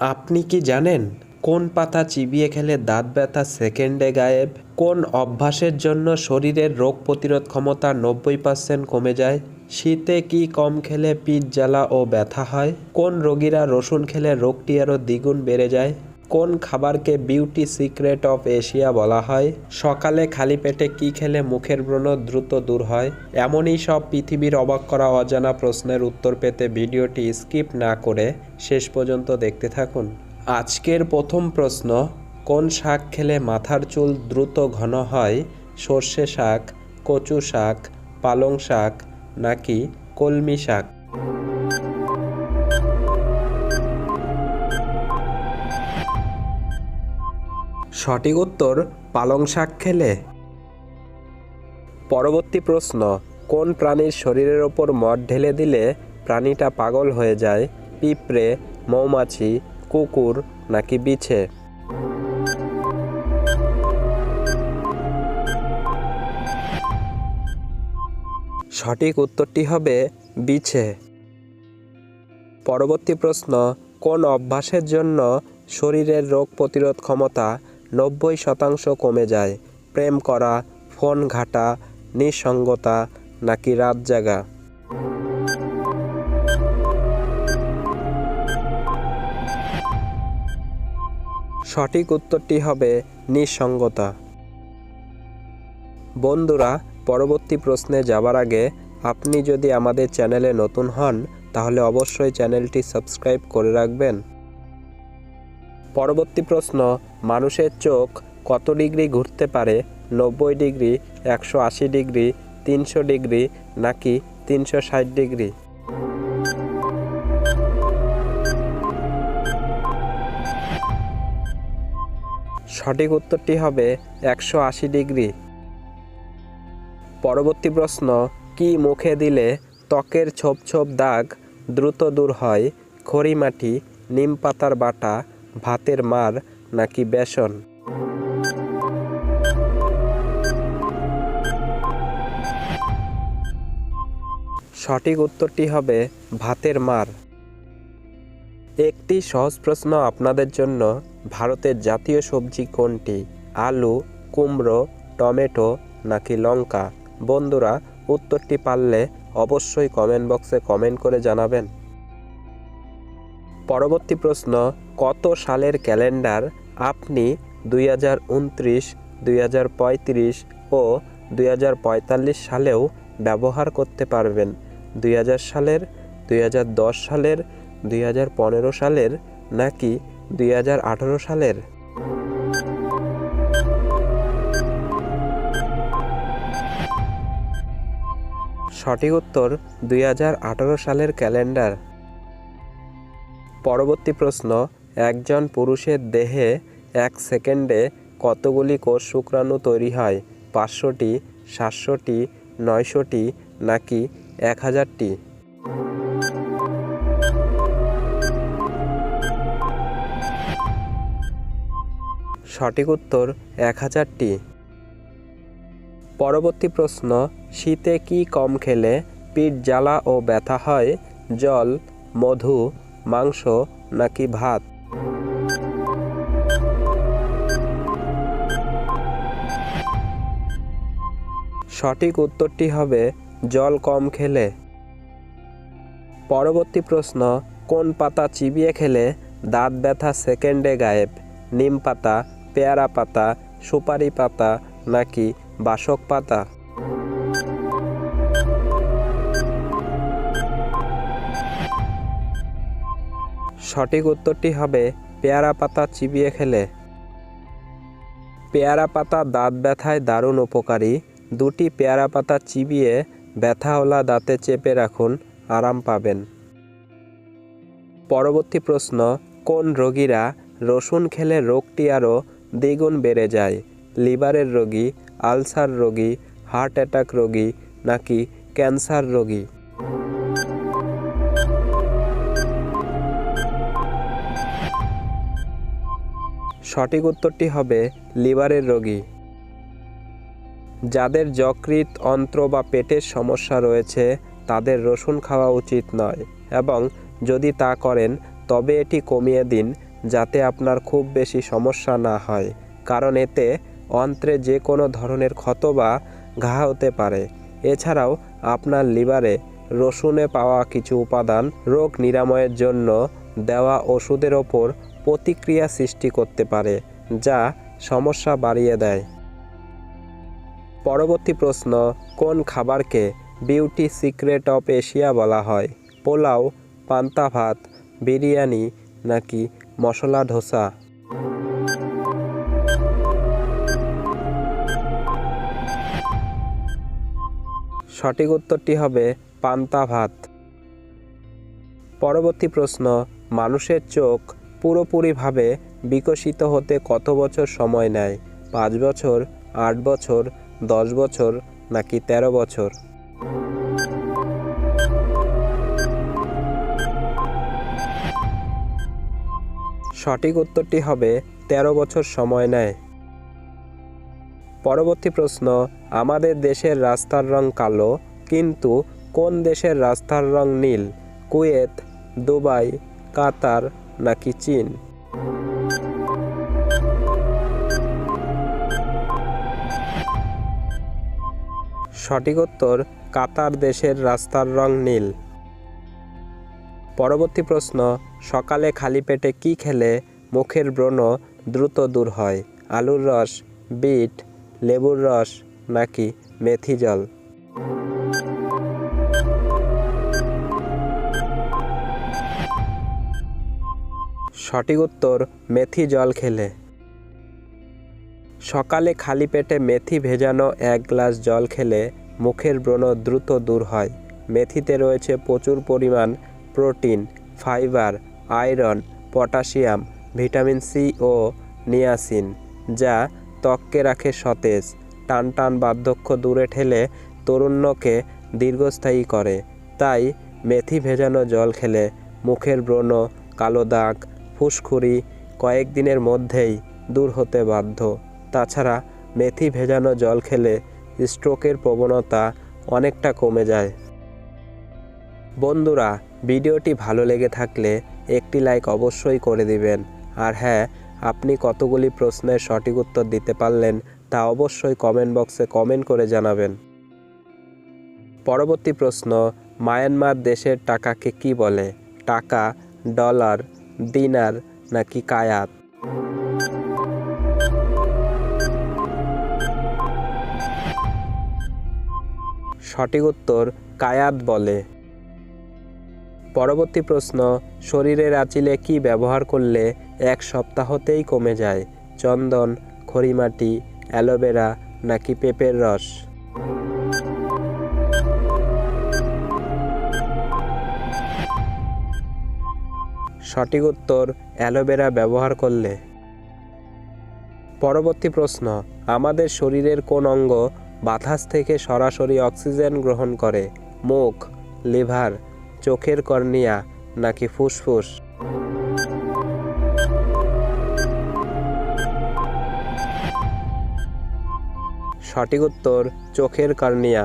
আপনি কি জানেন কোন পাতা চিবিয়ে খেলে দাঁত ব্যথা সেকেন্ডে গায়েব? কোন অভ্যাসের জন্য শরীরের রোগ প্রতিরোধ ক্ষমতা নব্বই পার্সেন্ট কমে যায়? শীতে কি কম খেলে পিঠ জ্বালা ও ব্যথা হয়? কোন রোগীরা রসুন খেলে রোগটি আরও দ্বিগুণ বেড়ে যায়? কোন খাবারকে বিউটি সিক্রেট অফ এশিয়া বলা হয়? সকালে খালি পেটে কি খেলে মুখের ব্রণ দ্রুত দূর হয়? এমনই সব পৃথিবীর অবাক করা অজানা প্রশ্নের উত্তর পেতে ভিডিওটি স্কিপ না করে শেষ পর্যন্ত দেখতে থাকুন। আজকের প্রথম প্রশ্ন, কোন শাক খেলে মাথার চুল দ্রুত ঘন হয়? সর্ষে শাক, কচু শাক, পালং শাক নাকি কলমি শাক? সঠিক উত্তর, পালং শাক খেলে। পরবর্তী প্রশ্ন, কোন প্রাণীর শরীরের ওপর মদ ঢেলে দিলে প্রাণীটা পাগল হয়ে যায়? পিঁপড়ে, মৌমাছি, কুকুর নাকি বিছে? সঠিক উত্তরটি হবে বিছে। পরবর্তী প্রশ্ন, কোন অভ্যাসের জন্য শরীরের রোগ প্রতিরোধ ক্ষমতা নব্বই শতাংশ কমে যায়। প্রেম করা, ফোন ঘাটা, নিঃসঙ্গতা নাকি রাত জাগা? সঠিক উত্তরটি হবে নিঃসঙ্গতা। বন্ধুরা, পরবর্তী প্রশ্নে যাবার আগে আপনি যদি আমাদের চ্যানেলে নতুন হন, তাহলে অবশ্যই চ্যানেলটি সাবস্ক্রাইব করে রাখবেন। পরবর্তী প্রশ্ন মানুষের চোখ কত ডিগ্রি ঘুরতে পারে? নব্বই ডিগ্রি, একশো আশি ডিগ্রি, তিনশো ডিগ্রি, নাকি তিনশো ষাট ডিগ্রি? সঠিক উত্তরটি হবে একশো আশি ডিগ্রি। পরবর্তী প্রশ্ন, কি মুখে দিলে ত্বকের ছোপ ছোপ দাগ দ্রুত দূর হয়? খড়ি মাটি, নিম পাতার বাটা, ভাতের মার নাকি বেসন? সঠিক উত্তরটি হবে ভাতের মার। একটি সহজ প্রশ্ন আপনাদের জন্য। ভারতের জাতীয় সবজি কোনটি? আলু, কুমড়ো, টমেটো নাকি লঙ্কা? বন্ধুরা, উত্তরটি পারলে অবশ্যই কমেন্ট বক্সে কমেন্ট করে জানাবেন। পরবর্তী প্রশ্ন, কত সালের ক্যালেন্ডার আপনি দুই হাজার উনত্রিশ দুই হাজার পঁয়ত্রিশ ও দুই হাজার পঁয়তাল্লিশ সালেও ব্যবহার করতে পারবেন। দুই হাজার সালের, দুই হাজার দশ সালের, দুই হাজার পনেরো সালের নাকি দুই হাজার আঠারো সালের? সঠিক উত্তর দুই হাজার আঠারো সালের ক্যালেন্ডার। পরবর্তী প্রশ্ন একজন পুরুষের দেহে এক সেকেন্ডে কতগুলি কোষ শুক্রাণু তৈরি হয়? পাঁচশোটি, সাতশোটি, নয়শোটি, নাকি এক হাজারটি সঠিক উত্তর এক হাজারটি পরবর্তী প্রশ্ন, শীতে কি কম খেলে পিঠ জ্বালা ও ব্যথা হয়? জল, মধু, মাংস নাকি ভাত? সঠিক উত্তরটি হবে জল কম খেলে। পরবর্তী প্রশ্ন, কোন পাতা চিবিয়ে খেলে দাঁত ব্যথা সেকেন্ডে গায়েব? নিম পাতা, পেয়ারা পাতা, সুপারি পাতা নাকি বাসক পাতা? সঠিক উত্তরটি হবে পেয়ারা পাতা চিবিয়ে খেলে। পেয়ারা পাতা দাঁত ব্যথায় দারুণ উপকারী। দুটি পেয়ারা পাতা চিবিয়ে ব্যথাওয়ালা দাঁতে চেপে রাখুন, আরাম পাবেন। পরবর্তী প্রশ্ন, কোন রোগীরা রসুন খেলে রোগটি আরও দ্বিগুণ বেড়ে যায়? লিভারের রোগী, আলসার রোগী, হার্ট অ্যাটাক রোগী নাকি ক্যান্সার রোগী? সঠিক উত্তরটি হবে লিভারের রোগী। যাদের যকৃৎ, অন্ত্র বা পেটের সমস্যা রয়েছে, তাদের রসুন খাওয়া উচিত নয় এবং যদি তা করেন, তবে এটি কমিয়ে দিন যাতে আপনার খুব বেশি সমস্যা না হয়, কারণ এতে অন্ত্রে যে কোনো ধরনের ক্ষত বা ঘা হতে পারে। এছাড়াও আপনার লিভারে রসুনে পাওয়া কিছু উপাদান রোগ নিরাময়ের জন্য দেওয়া ওষুধের ওপর প্রতিক্রিয়া সৃষ্টি করতে পারে, যা সমস্যা বাড়িয়ে দেয়। পরবর্তী প্রশ্ন, কোন খাবারকে বিউটি সিক্রেট অফ এশিয়া বলা হয়? পোলাও, পান্তা ভাত, বিরিয়ানি নাকি মশলা ধোসা? সঠিক উত্তরটি হবে পান্তা ভাত। পরবর্তী প্রশ্ন, মানুষের চোখ পুরোপুরিভাবে বিকশিত হতে কত বছর সময় নেয়? পাঁচ বছর, আট বছর দশ বছর নাকি তেরো বছর? সঠিক উত্তরটি হবে তেরো বছর সময় নেয়। পরবর্তী প্রশ্ন, আমাদের দেশের রাস্তার রং কালো, কিন্তু কোন দেশের রাস্তার রং নীল? কুয়েত, দুবাই, কাতার নাকি চীন? সঠিক উত্তর কাতার দেশের রাস্তার রং নীল। পরবর্তী প্রশ্ন, সকালে খালি পেটে কি খেলে মুখের ব্রণ দ্রুত দূর হয়? আলুর রস, বিট, লেবুর রস নাকি মেথি জল? সঠিক উত্তর, মেথি জল খেলে। সকালে খালি পেটে মেথি ভেজানো এক গ্লাস জল খেলে মুখের ব্রণ দ্রুত দূর হয়। মেথিতে রয়েছে প্রচুর পরিমাণ protein, fibre, iron, potassium, vitamin C ও নিয়াসিন, যা ত্বককে রাখে সতেজ টান টান বার্ধক্য দূরে ঠেলে তরুণ্যকে দীর্ঘস্থায়ী করে। তাই মেথি ভেজানো জল খেলে মুখের ব্রণ, কালো দাগ, ফুসকুড়ি কয়েকদিনের মধ্যেই দূর হতে বাধ্য। তাছাড়া মেথি ভেজানো জল খেলে স্ট্রোকের প্রবণতা অনেকটা কমে যায়। বন্ধুরা, ভিডিওটি ভালো লেগে থাকলে একটি লাইক অবশ্যই করে দিবেন। আর হ্যাঁ আপনি কতগুলি প্রশ্নের সঠিক উত্তর দিতে পারলেন তা অবশ্যই কমেন্ট বক্সে কমেন্ট করে জানাবেন। পরবর্তী প্রশ্ন, মায়ানমার দেশের টাকাকে কি বলে? টাকা, ডলার, দিনার নাকি কায়াত? সঠিক উত্তর কায়াত বলে। পরবর্তী প্রশ্ন, শরীরের আঁচিলে কি ব্যবহার করলে এক সপ্তাহতেই কমে যায়? চন্দন, খড়িমাটি, অ্যালোভেরা নাকি পেঁপের রস? সঠিক উত্তর, অ্যালোভেরা ব্যবহার করলে। পরবর্তী প্রশ্ন, আমাদের শরীরের কোন অঙ্গ বাতাস থেকে সরাসরি অক্সিজেন গ্রহণ করে, মুখ, লিভার, চোখের কর্নিয়া নাকি ফুসফুস। সঠিক উত্তর, চোখের কর্নিয়া।